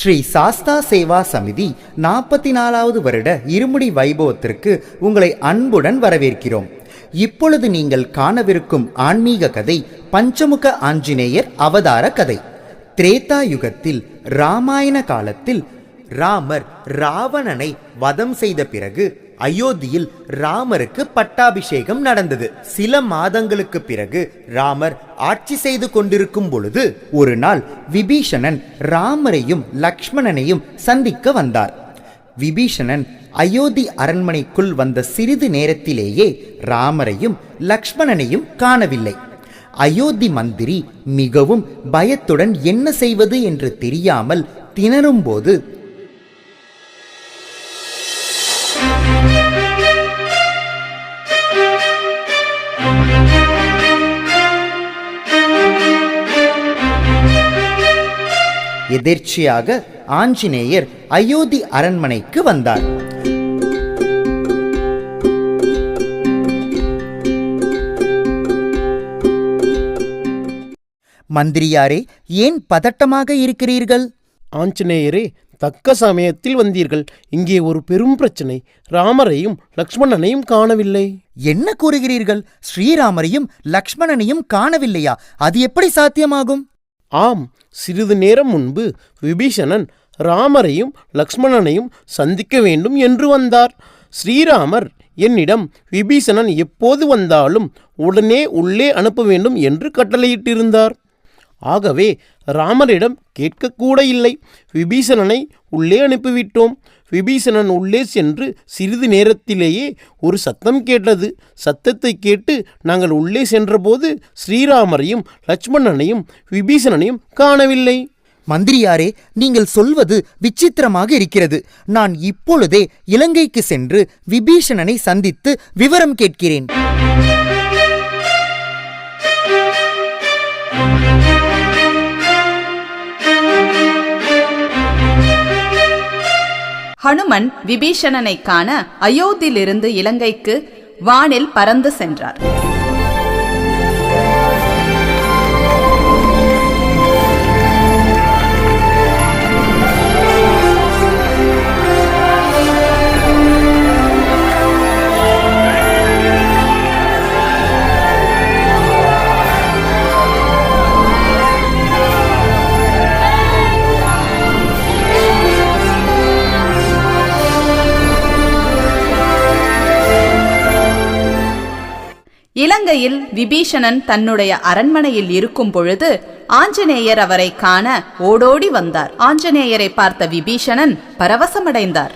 ஸ்ரீ சாஸ்தா சேவா சமிதி நாற்பத்தி நாலாவது வருட இருமுடி வைபவத்திற்கு உங்களை அன்புடன் வரவேற்கிறோம். இப்பொழுது நீங்கள் காணவிருக்கும் ஆன்மீக கதை பஞ்சமுக ஆஞ்சநேயர் அவதார கதை. திரேதா யுகத்தில் ராமாயண காலத்தில் ராமர் ராவணனை வதம் செய்த பிறகு அயோத்தியில் ராமருக்கு பட்டாபிஷேகம் நடந்தது. சில மாதங்களுக்கு பிறகு ராமர் ஆட்சி செய்து கொண்டிருக்கும் பொழுது ஒரு நாள் விபீஷணன் ராமரையும் லக்ஷ்மணனையும் சந்திக்க வந்தார். விபீஷணன் அயோத்தி அரண்மனைக்குள் வந்த சிறிது நேரத்திலேயே ராமரையும் லக்ஷ்மணனையும் காணவில்லை. அயோத்தி மந்திரி மிகவும் பயத்துடன் என்ன செய்வது என்று தெரியாமல் திணறும்போது எதிர்ச்சியாக ஆஞ்சநேயர் அயோத்தி அரண்மனைக்கு வந்தார். மந்திரியாரே ஏன் பதட்டமாக இருக்கிறீர்கள்? ஆஞ்சநேயரே தக்க சமயத்தில் வந்தீர்கள். இங்கே ஒரு பெரும் பிரச்சனை. ராமரையும் லக்ஷ்மணனையும் காணவில்லை. என்ன கூறுகிறீர்கள்? ஸ்ரீராமரையும் லக்ஷ்மணனையும் காணவில்லையா? அது எப்படி சாத்தியமாகும்? ஆம் சிறிது நேரம் முன்பு விபீஷணன் ராமரையும் லக்ஷ்மணனையும் சந்திக்க வேண்டும் என்று வந்தார். ஸ்ரீராமர் என்னிடம் விபீஷணன் எப்போது வந்தாலும் உடனே உள்ளே அனுப்ப வேண்டும் என்று கட்டளையிட்டிருந்தார். ஆகவே ராமரிடம் கேட்கக்கூட இல்லை. விபீஷணனை உள்ளே அனுப்பிவிட்டோம். விபீஷணன் உள்ளே சென்று சிறிது நேரத்திலேயே ஒரு சத்தம் கேட்டது. சத்தத்தை கேட்டு நாங்கள் உள்ளே சென்றபோது ஸ்ரீராமரையும் லட்சுமணனையும் விபீஷணனையும் காணவில்லை. மந்திரியாரே நீங்கள் சொல்வது விசித்திரமாக இருக்கிறது. நான் இப்பொழுதே இலங்கைக்கு சென்று விபீஷணனை சந்தித்து விவரம் கேட்கிறேன். ஹனுமன் விபீஷணனை காண அயோத்தியிலிருந்து இலங்கைக்கு வானில் பறந்து சென்றார். இலங்கையில் விபீஷணன் தன்னுடைய அரண்மனையில் இருக்கும் பொழுது ஆஞ்சநேயர் அவரை காண ஓடோடி வந்தார். ஆஞ்சநேயரை பார்த்த விபீஷணன் பரவசமடைந்தார்.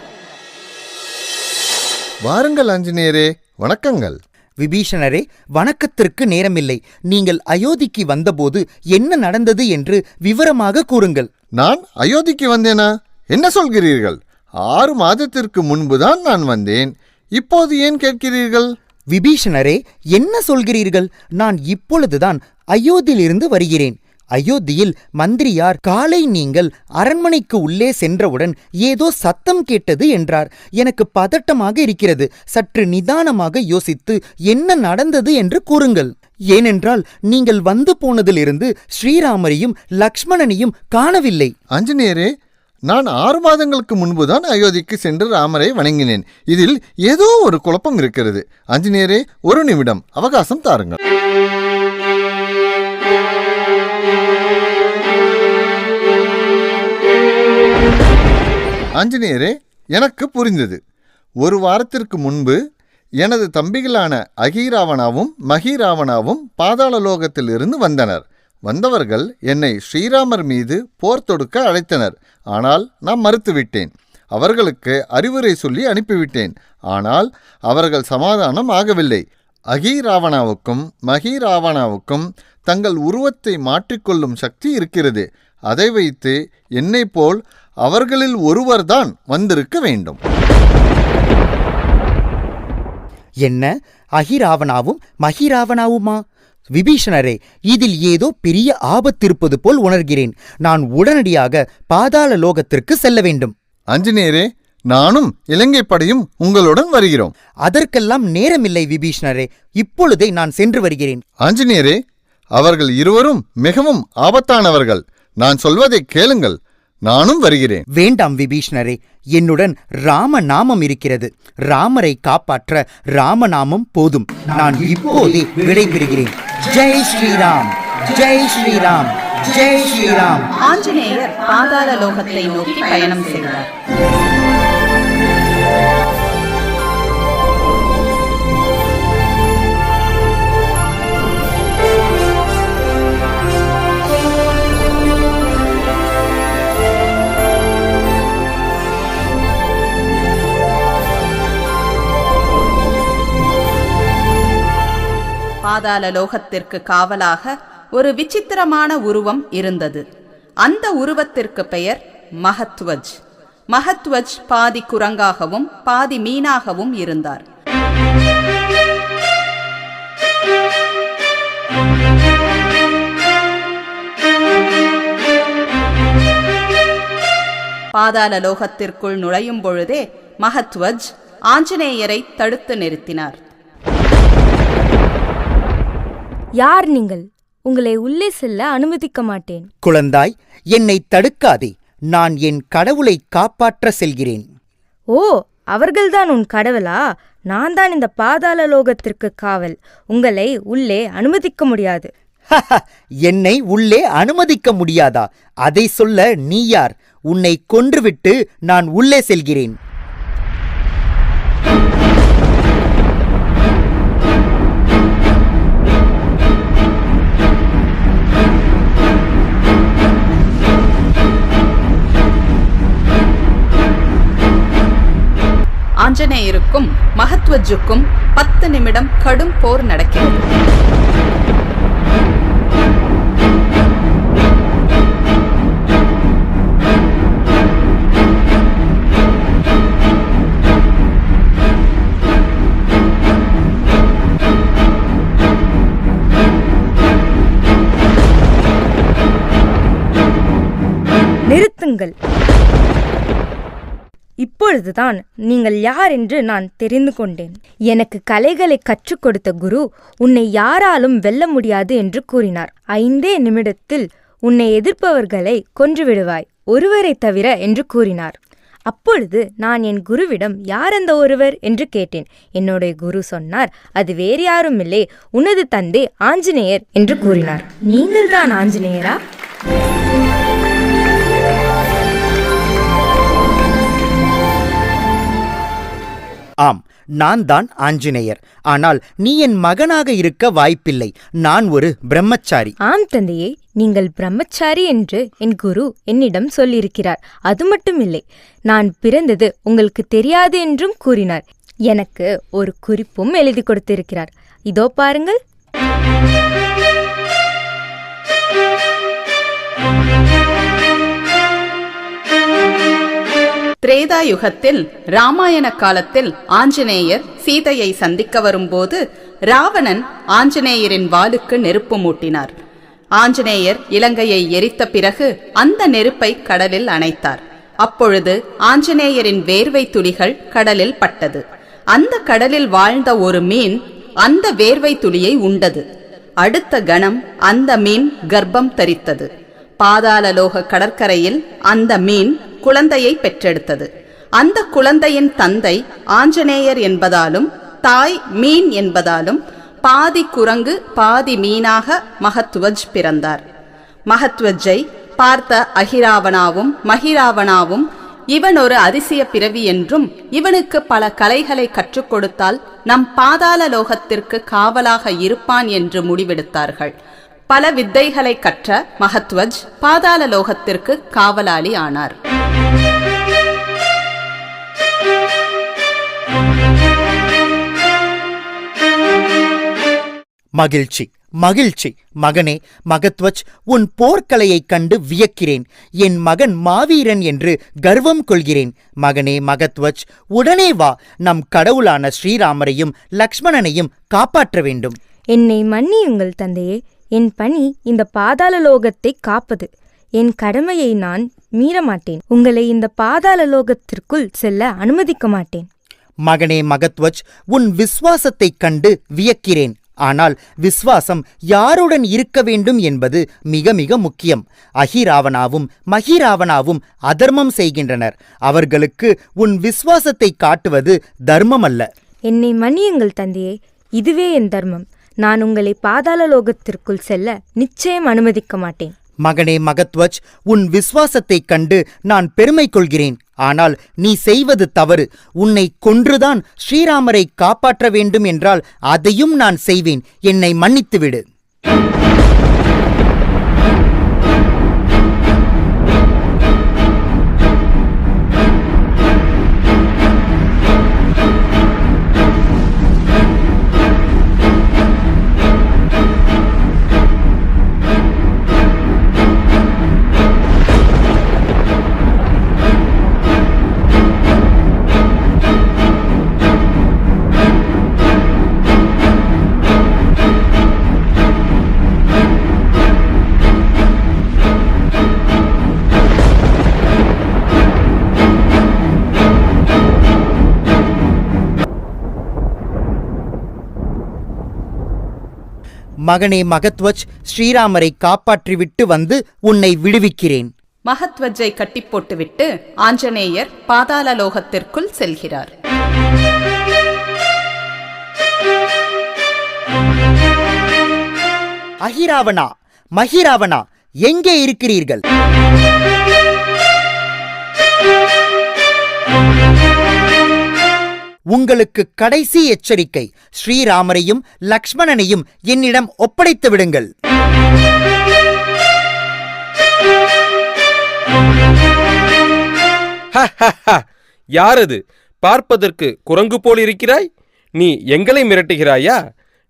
வாருங்கள் ஆஞ்சநேயரே வணக்கங்கள். விபீஷணரே வணக்கத்திற்கு நேரமில்லை. நீங்கள் அயோத்திக்கு வந்தபோது என்ன நடந்தது என்று விவரமாக கூறுங்கள். நான் அயோத்திக்கு வந்தேனா? என்ன சொல்கிறீர்கள்? ஆறு மாதத்திற்கு முன்புதான் நான் வந்தேன். இப்போது ஏன் கேட்கிறீர்கள்? விபீஷணரே என்ன சொல்கிறீர்கள்? நான் இப்பொழுதுதான் அயோத்தியிலிருந்து வருகிறேன். அயோத்தியில் மந்திரியார் காலை நீங்கள் அரண்மனைக்கு உள்ளே சென்றவுடன் ஏதோ சத்தம் கேட்டது என்றார். எனக்கு பதட்டமாக இருக்கிறது. சற்று நிதானமாக யோசித்து என்ன நடந்தது என்று கூறுங்கள். ஏனென்றால் நீங்கள் வந்து போனதிலிருந்து ஸ்ரீராமரையும் லக்ஷ்மணனையும் காணவில்லை. ஆஞ்சநேயரே நான் ஆறு மாதங்களுக்கு முன்புதான் அயோத்திக்கு சென்று ராமரை வணங்கினேன். இதில் ஏதோ ஒரு குழப்பம் இருக்கிறது. ஆஞ்சநேயரே ஒரு நிமிடம் அவகாசம் தாருங்கள். ஆஞ்சநேயரே எனக்கு புரிந்தது. ஒரு வாரத்திற்கு முன்பு எனது தம்பிகளான அகிராவணாவும் மகிராவணாவும் பாதாள லோகத்திலிருந்து வந்தனர். வந்தவர்கள் என்னை ஸ்ரீராமர் மீது போர் தொடுக்க அழைத்தனர். ஆனால் நான் மறுத்துவிட்டேன். அவர்களுக்கு அறிவுரை சொல்லி அனுப்பிவிட்டேன். ஆனால் அவர்கள் சமாதானம் ஆகவில்லை. அகீராவணாவுக்கும் மகீராவணாவுக்கும் தங்கள் உருவத்தை மாற்றிக்கொள்ளும் சக்தி இருக்கிறது. அதை வைத்து என்னை போல் அவர்களில் ஒருவர்தான் வந்திருக்க வேண்டும். என்ன? அகிராவணாவும் மகிராவணாவுமா? விபீஷணரே இதில் ஏதோ பெரிய ஆபத்திருப்பது போல் உணர்கிறேன். நான் உடனடியாக பாதாள லோகத்திற்கு செல்ல வேண்டும். ஆஞ்சநேயரே நானும் இலங்கை படையும் உங்களுடன் வருகிறோம். அதற்கெல்லாம் நேரமில்லை விபீஷணரே இப்பொழுதே நான் சென்று வருகிறேன். ஆஞ்சநேயரே அவர்கள் இருவரும் மிகவும் ஆபத்தானவர்கள். நான் சொல்வதை கேளுங்கள் நானும் வருகிறேன். வேண்டாம் விபீஷ்ணரே என்னுடன் ராம நாமம் இருக்கிறது. ராமரை காப்பாற்ற ராமநாமம் போதும். நான் இப்போதே விடைபெறுகிறேன். ஜெய் ஸ்ரீராம் ஜெய் ஸ்ரீராம் ஜெய் ஸ்ரீராம். ஆஞ்சநேயர் பாதாள லோகத்தை நோக்கி பயணம் செய்தார். பாதாள லோகத்திற்கு காவலாக ஒரு விசித்திரமான உருவம் இருந்தது. அந்த உருவத்திற்கு பெயர் மகத்வஜ். மகத்வஜ் பாதி குரங்காகவும் பாதி மீனாகவும் இருந்தார். பாதாள லோகத்திற்குள் நுழையும் பொழுதே மகத்வஜ் ஆஞ்சநேயரை தடுத்து நிறுத்தினார். யார் நீங்கள்? உங்களை உள்ளே செல்ல அனுமதிக்க மாட்டேன். குழந்தாய் என்னை தடுக்காதே. நான் என் கடவுளை காப்பாற்ற செல்கிறேன். ஓ அவர்கள்தான் உன் கடவுளா? நான் தான் இந்த பாதாள லோகத்திற்கு காவல். உங்களை உள்ளே அனுமதிக்க முடியாது. என்னை உள்ளே அனுமதிக்க முடியாதா? அதை சொல்ல நீ யார்? உன்னை கொன்றுவிட்டு நான் உள்ளே செல்கிறேன். ஆஞ்சநேயருக்கும் மகத்வஜுக்கும் பத்து நிமிடம் கடும் போர் நடக்கிறது. நிறுத்துங்கள். இப்பொழுதுதான் நீங்கள் யார் என்று நான் தெரிந்து கொண்டேன். எனக்கு கலைகளை கற்றுக் கொடுத்த குரு உன்னை யாராலும் வெல்ல முடியாது என்று கூறினார். ஐந்தே நிமிடத்தில் உன்னை எதிர்ப்பவர்களை கொன்றுவிடுவாய் ஒருவரை தவிர என்று கூறினார். அப்பொழுது நான் என் குருவிடம் யார் அந்த ஒருவர்? என்று கேட்டேன். என்னுடைய குரு சொன்னார் அது வேறு யாரும் இல்லை உனது தந்தை ஆஞ்சநேயர் என்று கூறினார். நீங்கள்தான் ஆஞ்சநேயரா? ஆம் நான் தான் ஆஞ்சநேயர். ஆனால் நீ என் மகனாக இருக்க வாய்ப்பில்லை. நான் ஒரு பிரம்மச்சாரி. ஆம் தந்தையே நீங்கள் பிரம்மச்சாரி என்று என் குரு என்னிடம் சொல்லியிருக்கிறார். அது மட்டுமில்லை நான் பிறந்தது உங்களுக்கு தெரியாது என்றும் கூறினார். எனக்கு ஒரு குறிப்பும் எழுதி கொடுத்திருக்கிறார். இதோ பாருங்கள். திரேதா யுகத்தில் ராமாயண காலத்தில் ஆஞ்சநேயர் சீதையை சந்திக்க வரும்போது ராவணன் ஆஞ்சநேயரின் வாளுக்கு நெருப்பு மூட்டினார். ஆஞ்சநேயர் இலங்கையை எரித்த பிறகு அந்த நெருப்பை கடலில் அணைத்தார். அப்பொழுது ஆஞ்சநேயரின் வேர்வை துளிகள் கடலில் பட்டது. அந்த கடலில் வாழ்ந்த ஒரு மீன் அந்த வேர்வை துளியை உண்டது. அடுத்த கணம் அந்த மீன் கர்ப்பம் தரித்தது. பாதாளலோக கடற்கரையில் அந்த மீன் குழந்தையை பெற்றெடுத்தது. அந்த குழந்தையின் தந்தை ஆஞ்சநேயர் என்பதாலும் தாய் மீன் என்பதாலும் பாதி குரங்கு பாதி மீனாக மகத்வஜ் பிறந்தார். மகத்வஜை பார்த்த அகிராவணாவும் மகிராவணாவும் இவன் ஒரு அதிசய பிறவி என்றும் இவனுக்கு பல கலைகளை கற்றுக் கொடுத்தால் நம் பாதாள லோகத்திற்கு காவலாக இருப்பான் என்று முடிவெடுத்தார்கள். பல வித்தைகளை கற்ற மகத்வஜ் பாதாள லோகத்திற்கு காவலாளி ஆனார். மகிழ்ச்சி மகிழ்ச்சி. மகனே மகத்வஜ் உன் போர்க்கலையைக் கண்டு வியக்கிறேன். என் மகன் மாவீரன் என்று கர்வம் கொள்கிறேன். மகனே மகத்வஜ் உடனே வா. நம் கடவுளான ஸ்ரீராமரையும் லக்ஷ்மணனையும் காப்பாற்ற வேண்டும். என்னை மன்னியுங்கள் தந்தையே. என் பணி இந்த பாதாள லோகத்தை காப்பது. என் கடமையை நான் மீறமாட்டேன். உங்களை இந்த பாதாள லோகத்திற்குள் செல்ல அனுமதிக்க மாட்டேன். மகனே மகத்வஜ் உன் விசுவாசத்தைக் கண்டு வியக்கிறேன். ஆனால் விஸ்வாசம் யாருடன் இருக்க வேண்டும் என்பது மிக மிக முக்கியம். அஹிராவனாவும் மகிராவனாவும் அதர்மம் செய்கின்றனர். அவர்களுக்கு உன் விஸ்வாசத்தை காட்டுவது தர்மம் அல்ல என்னை மன்னியுங்கள் தந்தையே இதுவே என் தர்மம். நான் உங்களை பாதாள லோகத்திற்குள் செல்ல நிச்சயம் அனுமதிக்க மாட்டேன். மகனே மகத்வஜ் உன் விசுவாசத்தைக் கண்டு நான் பெருமை கொள்கிறேன் ஆனால் நீ செய்வது தவறு. உன்னை கொன்றுதான் ஸ்ரீராமரை காப்பாற்ற வேண்டும் என்றால் அதையும் நான் செய்வேன். என்னை மன்னித்துவிடு. மகனே மகத்வஜ் ஸ்ரீராமரை காப்பாற்றிவிட்டு வந்து உன்னை விடுவிக்கிறேன். மகத்வஜ்ஜை கட்டி போட்டுவிட்டு ஆஞ்சநேயர் பாதாள லோகத்திற்குள் செல்கிறார். அஹிராவணா மகிராவணா எங்கே இருக்கிறீர்கள்? உங்களுக்கு கடைசி எச்சரிக்கை. ஸ்ரீராமரையும் லக்ஷ்மணனையும் என்னிடம் ஒப்படைத்து விடுங்கள். யாரது? பார்ப்பதற்கு குரங்கு போல் இருக்கிறாய் நீ எங்களை மிரட்டுகிறாயா?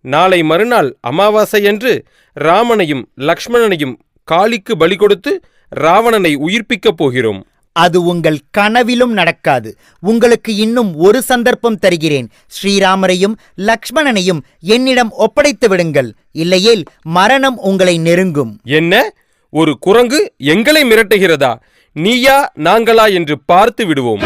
நாளை மறுநாள் அமாவாசையன்று ராமனையும் லக்ஷ்மணனையும் காளிக்கு பலி கொடுத்து ராவணனை உயிர்ப்பிக்கப் போகிறோம். அது உங்கள் கனவிலும் நடக்காது. உங்களுக்கு இன்னும் ஒரு சந்தர்ப்பம் தருகிறேன். ஸ்ரீராமரையும் லக்ஷ்மணனையும் என்னிடம் ஒப்படைத்து விடுங்கள். இல்லையேல் மரணம் உங்களை நெருங்கும். என்ன? ஒரு குரங்கு எங்களை மிரட்டுகிறதா? நீயா நாங்களா என்று பார்த்து விடுவோம்.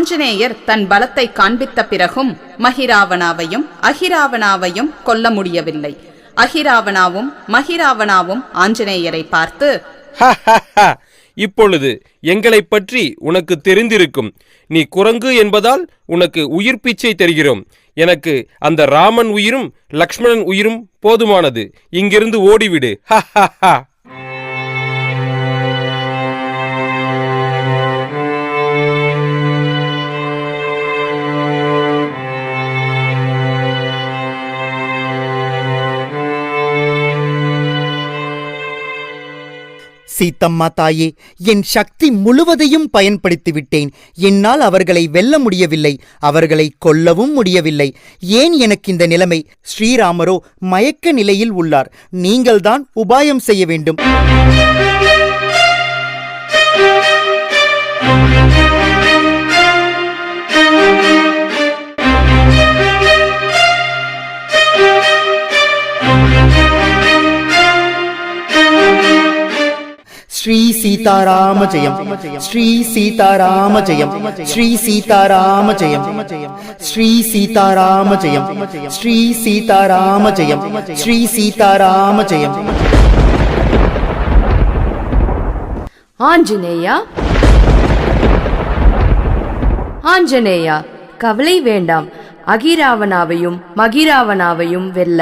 ஆஞ்சநேயர் தன் பலத்தை காண்பித்த பிறகும் மகிராவணாவையும் அகிராவணாவையும் கொல்ல முடியவில்லை. அகிராவணாவும் மகிராவணாவும் ஆஞ்சநேயரை பார்த்து இப்பொழுது எங்களைப் பற்றி உனக்கு தெரிந்திருக்கும். நீ குரங்கு என்பதால் உனக்கு உயிர் பிச்சை தருகிறோம். எனக்கு அந்த ராமன் உயிரும் லக்ஷ்மணன் உயிரும் போதுமானது. இங்கிருந்து ஓடிவிடு. ஹ. சீத்தம்மா தாயே என் சக்தி முழுவதையும் பயன்படுத்தி விட்டேன். என்னால் அவர்களை வெல்ல முடியவில்லை அவர்களை கொல்லவும் முடியவில்லை. ஏன் எனக்கு இந்த நிலைமை? ஸ்ரீராமரோ மயக்க நிலையில் உள்ளார். நீங்கள்தான் உபாயம் செய்ய வேண்டும். சீதாராம ஜெயம் ஸ்ரீ சீதாராம ஜெயம் ஸ்ரீ சீதாராம ஜெயம் ஸ்ரீ சீதாராம ஜெயம் ஸ்ரீ சீதாராம ஜெயம் ஸ்ரீ சீதாராம ஜெயம் ஆஞ்சநேயா. ஆஞ்சநேயா கவலை வேண்டாம். அகிராவனாவையும் மகிராவனாவையும் வெல்ல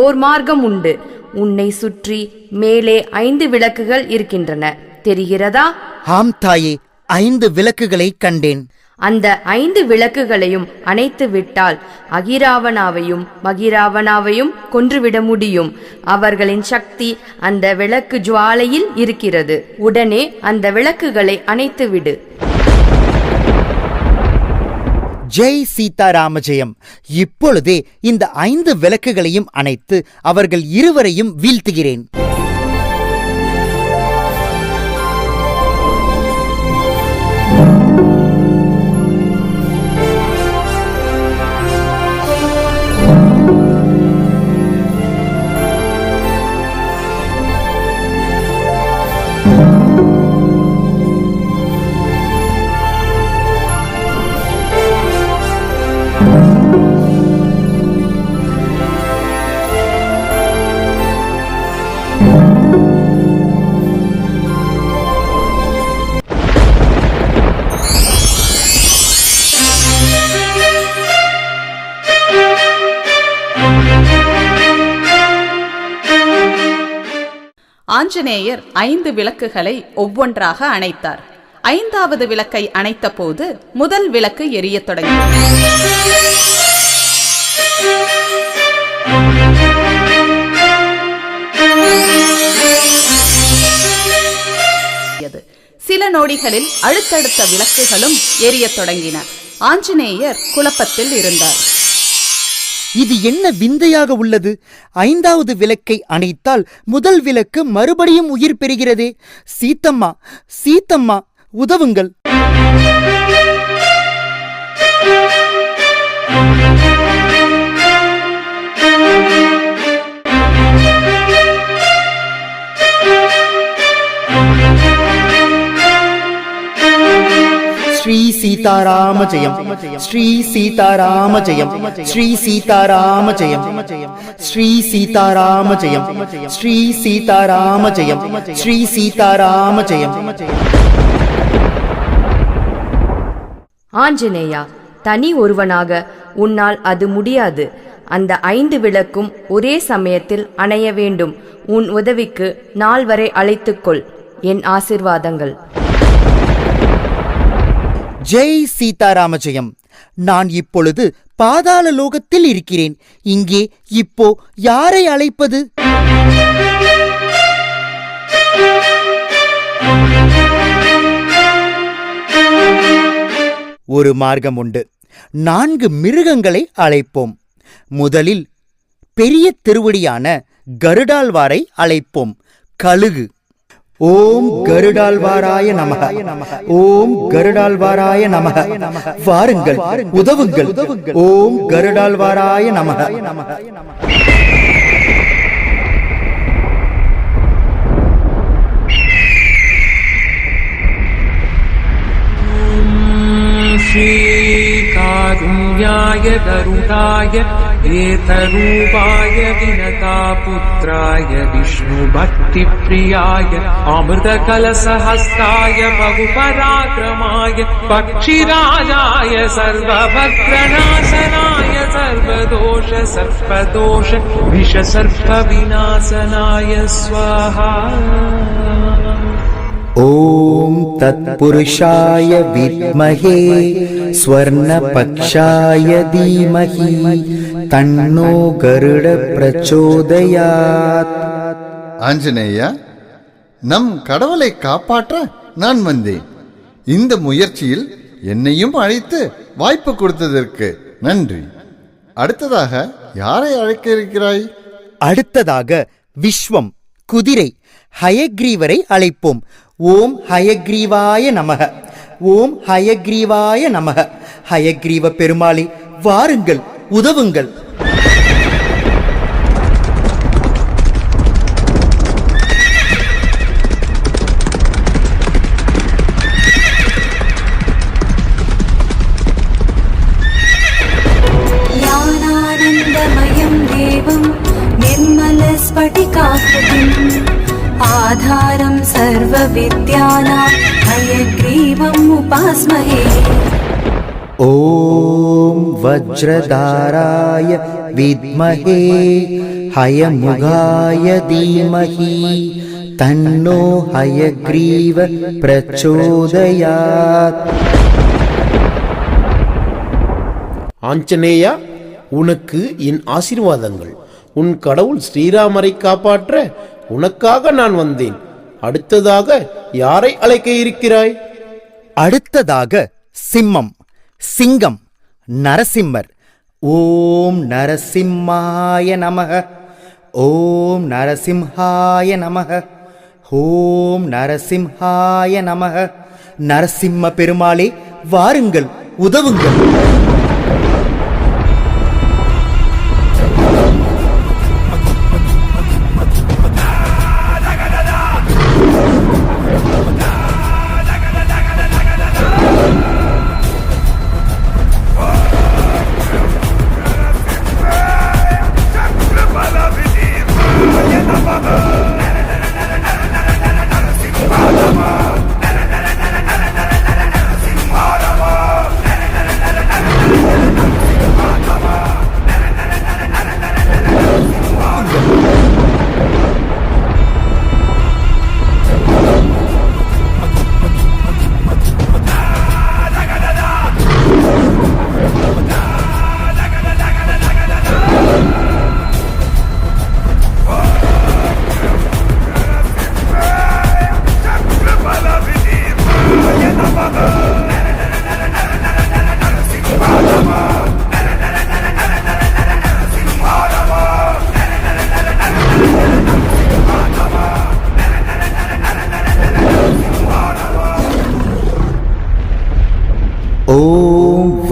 ஓர் மார்க்கம் உண்டு. உன்னை சுற்றி மேலே ஐந்து விளக்குகள் இருக்கின்றன. தெரிகிறதா? ஆம் தாயே ஐந்து விளக்குகளை கண்டேன். அந்த ஐந்து விளக்குகளையும் அணைத்து விட்டால் அகிராவனாவையும் மகிராவனாவையும் கொன்றுவிட முடியும். அவர்களின் சக்தி அந்த விளக்கு ஜுவாலையில் இருக்கிறது. உடனே அந்த விளக்குகளை அணைத்து விடு. ஜெய் சீதாராம ஜெயம் இப்பொழுதே இந்த ஐந்து விளக்குகளையும் அணைத்து அவர்கள் இருவரையும் வீழ்த்துகிறேன். ஆஞ்சநேயர் ஐந்து விளக்குகளை ஒவ்வொன்றாக அணைத்தார். ஐந்தாவது விளக்கை அணைத்த போது முதல் விளக்கு எரியத் தொடங்கியது. சில நொடிகளில் அடுத்தடுத்த விளக்குகளும் எரியத் தொடங்கின. ஆஞ்சநேயர் குழப்பத்தில் இருந்தார். இது என்ன விந்தையாக உள்ளது? ஐந்தாவது விளக்கை அணைத்தால் முதல் விளக்கு மறுபடியும் உயிர் பெறுகிறதே. சீத்தம்மா சீத்தம்மா உதவுங்கள். ஸ்ரீ சீதாராம ஜெயம். ஸ்ரீ சீதாராம ஜெயம். ஸ்ரீ சீதாராம ஜெயம். ஸ்ரீ சீதாராம ஜெயம். ஸ்ரீ சீதாராம ஜெயம். ஸ்ரீ சீதாராம ஜெயம். ஆஞ்சநேயா தனி ஒருவனாக உன்னால் அது முடியாது. அந்த ஐந்து விளக்கும் ஒரே சமயத்தில் அணைய வேண்டும். உன் உதவிக்கு நாள் வரை அழைத்துக்கொள் என் ஆசிர்வாதங்கள். ஜெய் சீதாராம ஜெயம் நான் இப்பொழுது பாதாள லோகத்தில் இருக்கிறேன். இங்கே இப்போ யாரை அழைப்பது? ஒரு மார்க்கம் உண்டு. நான்கு மிருகங்களை அழைப்போம். முதலில் பெரிய திருவடியான கருடாழ்வாரை அழைப்போம். கழுகு ஓம் கருடாழ்வாராய நமக. ஓம் கருடாழ்வாராய நமக. வாருங்கள் உதவுங்கள். ஓம் கருடாழ்வாராய நமக. श्रीकारुण्याय गरुडाय एतरूपाय विनतापुत्राय विष्णुभक्तिप्रियाय अमृतकलसहस्ताय बहुपराक्रमाय पक्षिराजाय सर्वभद्रनाशनाय सर्वदोष सर्पदोष विषसर्पविनाशनाय स्वाहा ॐ तत्पुरुषाय विद्महे स्वर्णपक्षाय धीमहि तन्नो गरुड प्रचोदयात् ஆஞ்சநேயா நம் கடவுளை காப்பாற்ற நான் வந்தேன் இந்த முயற்சியில் என்னையும் அழைத்து வாய்ப்பு கொடுத்ததற்கு நன்றி அடுத்ததாக யாரை அழைக்க இருக்கிறாய் அடுத்ததாக விஸ்வம் குதிரை ஹயக்ரீவரை அழைப்போம் ஓம் ஹயக்ரீவாய நமக. ஓம் ஹயக்ரீவாய நமக. ஹயக்ரீவ பெருமாளி வாருங்கள் உதவுங்கள். ஆதாரம் सर्वविद्यानां हयग्रीवम् उपास्महे ॐ वज्रधाराय विद्महे हयमुगाय धीमहि தன்னோ ஹயக்ரீவ பிரச்சோதயாத் ஆஞ்சநேயா உனக்கு என் ஆசீர்வாதங்கள் உன் கடவுள் ஸ்ரீராமரை காப்பாற்ற உனக்காக நான் வந்தேன் அடுத்ததாக யாரை அழைக்க இருக்கிறாய் அடுத்ததாக சிம்மம் சிங்கம் நரசிம்மர். ஓம் நரசிம்மாய நமக ஓம் நரசிம்ஹாய நமக ஓம் நரசிம்ஹாய நமக. நரசிம்ம பெருமாளே வாருங்கள் உதவுங்கள்.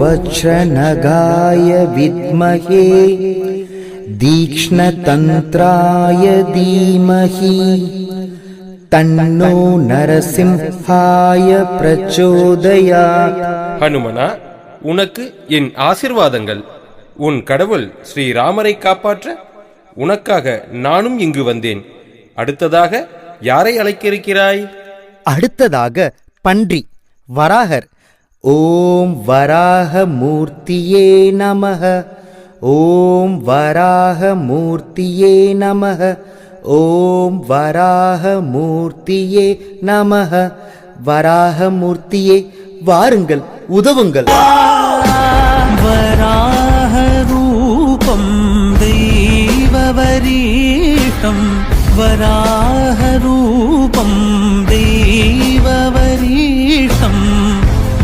वज्रनगाय विद्महे तीक्ष्णतन्त्राय धीमहि तन्नो नरसिंहाय प्रचोदयात् ஹனுமனா உனக்கு என் ஆசிர்வாதங்கள் உன் கடவுள் ஸ்ரீராமரை காப்பாற்ற உனக்காக நானும் இங்கு வந்தேன் அடுத்ததாக யாரை அழைக்க இருக்கிறாய் அடுத்ததாக பன்றி வராகர் ॐ वराहमूर्तये नमः ॐ वराहमूर्तये नमः ॐ वराहमूर्तये नमः वराहमूर्तये वारुङ्गल् उदवुङ्गल् वराहरूपं दैववरीष्टं वराहरूपं दैव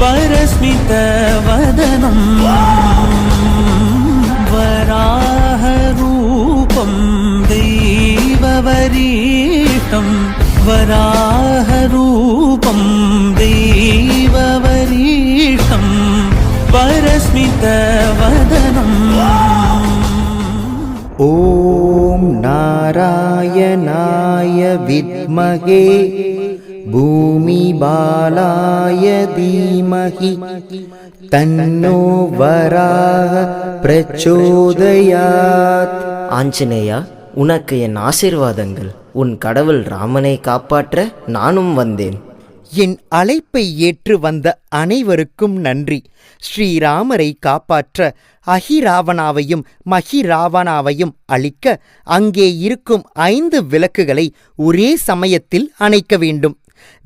परस्मितवदनं वराहरूपं दैववरीतं वराहरूपं दैववरीतं परस्मितवदनम् ॐ नारायणाय विद्महे भूमिबालाय धीमहि तन्नो वराह प्रचोदयात् ஆஞ்சநேயா உனக்கு என் ஆசீர்வாதங்கள் உன் கடவுள் ராமனை காப்பாற்ற நானும் வந்தேன் என் அழைப்பை ஏற்று வந்த அனைவருக்கும் நன்றி ஸ்ரீராமரை காப்பாற்ற அஹிராவணாவையும் மஹிராவணாவையும் அழிக்க அங்கே இருக்கும் ஐந்து விளக்குகளை ஒரே சமயத்தில் அணைக்க வேண்டும்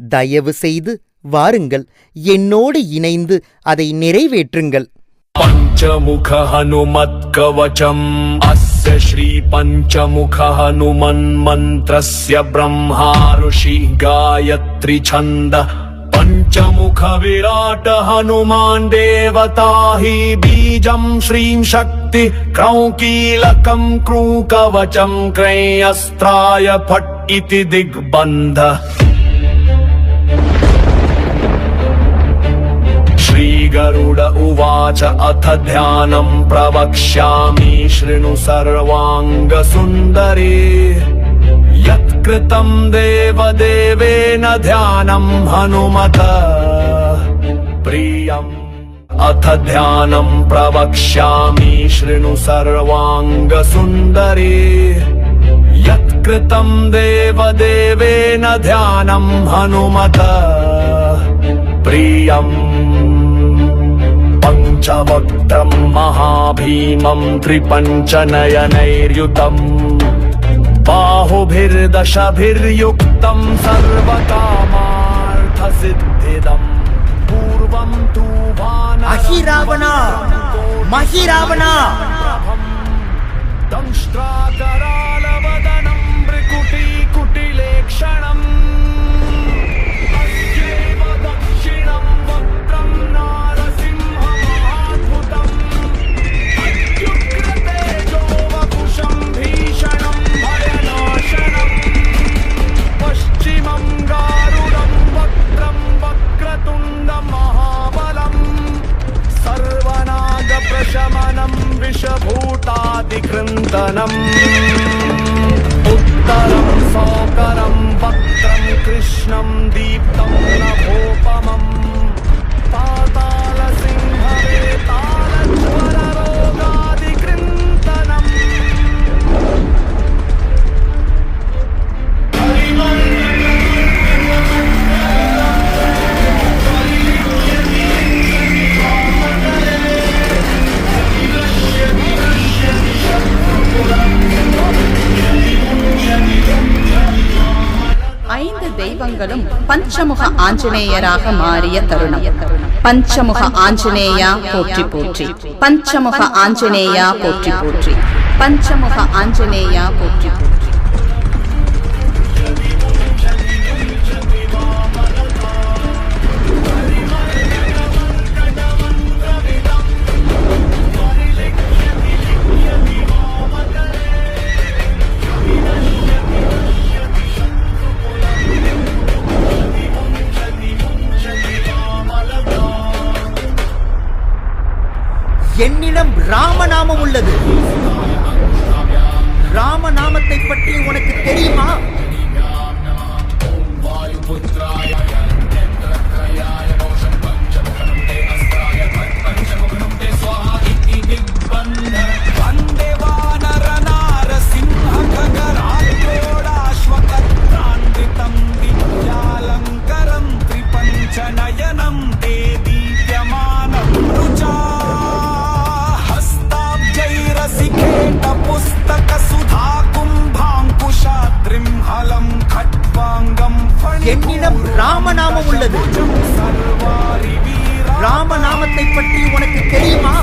தயவு செய்து வாருங்கள் என்னோடு இணைந்து அதை நிறைவேற்றுங்கள். பஞ்சமுக ஹனுமத் கவச்சம் அஸ்ய ஸ்ரீ பஞ்சமுக ஹனுமன் மந்திரஸ்ய பிரம்மா ருஷி காயத்ரி சந்த பஞ்சமுக விராட ஹனுமான் தேவதாஹி பீஜம் ஸ்ரீம் சக்தி க்ரௌகீலகம் க்ரூ கவச்சம் கிரையஸ்திராய பட் இதி திக்பந்த श्रीगरुड उवाच अथ ध्यानम् प्रवक्ष्यामि शृणु सर्वाङ्गसुन्दरे। यत्कृतम् देवदेवेन ध्यानम् हनुमत। प्रियम् अथ ध्यानम् प्रवक्ष्यामि शृणु सर्वाङ्गसुन्दरे। यत्कृतम् देवदेवेन ध्यानम् हनुमत। प्रियम् पञ्चवक्त्रं महाभीमं त्रिपञ्चनयनैर्युतम् बाहुभिर्दशभिर्युक्तं सर्वकामार्थसिद्धिदम् पूर्वं तु अहिरावणा महिरावणा दंष्ट्राकरालवदनं मृकुटीकुटिलेक्षणम् பஞ்சமுக ஆஞ்சநேயராக மாறிய தருணம். பஞ்சமுக ஆஞ்சநேயா போற்றி போற்றி. பஞ்சமுக ஆஞ்சநேயா போற்றி போற்றி. பஞ்சமுக ஆஞ்சநேயா போற்றி போற்றி உள்ளது. ராம நாமத்தை பற்றி உனக்கு தெரியுமா? மந்திரத்தை பற்றி உனக்கு தெரியுமா?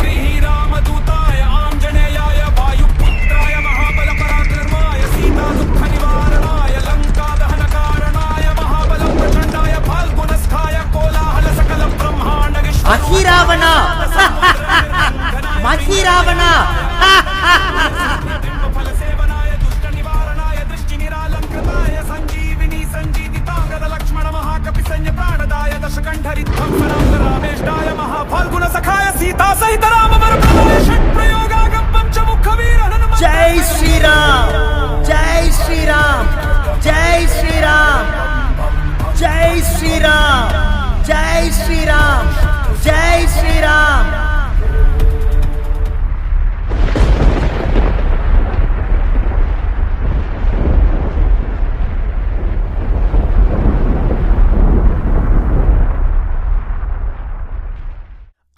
மகிராவனா மகிராவனா సీతా సహిత రామవర ప్రయోగాగం పంచముఖ వీరహనుమ జై శ్రీరామ్. జై శ్రీరామ్. జై శ్రీరామ్. జై శ్రీరామ్. జై శ్రీరామ్. జై శ్రీరామ్.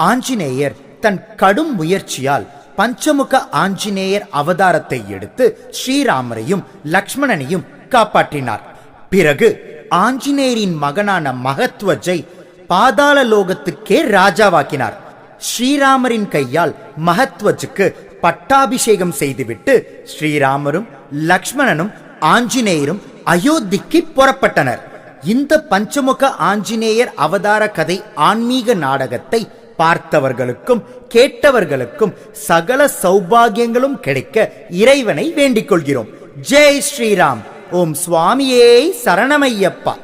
ஆஞ்சநேயர் தன் கடும் முயற்சியால் பஞ்சமுக ஆஞ்சநேயர் அவதாரத்தை எடுத்து ஸ்ரீராமரையும் லக்ஷ்மணனையும் காப்பாற்றினார். பிறகு ஆஞ்சநேயரின் மகனான மகத்வஜை பாதாள லோகத்துக்கே ராஜாவாக்கினார். ஸ்ரீராமரின் கையால் மகத்வஜுக்கு பட்டாபிஷேகம் செய்துவிட்டு ஸ்ரீராமரும் லக்ஷ்மணனும் ஆஞ்சநேயரும் அயோத்திக்கு புறப்பட்டனர். இந்த பஞ்சமுக ஆஞ்சநேயர் அவதார கதை ஆன்மீக நாடகத்தை பார்த்தவர்களுக்கும் கேட்டவர்களுக்கும் சகல சௌபாகியங்களும் கிடைக்க இறைவனை வேண்டிக் கொள்கிறோம். ஜெய் ஸ்ரீராம். ஓம் சுவாமியே சரணமையப்பா.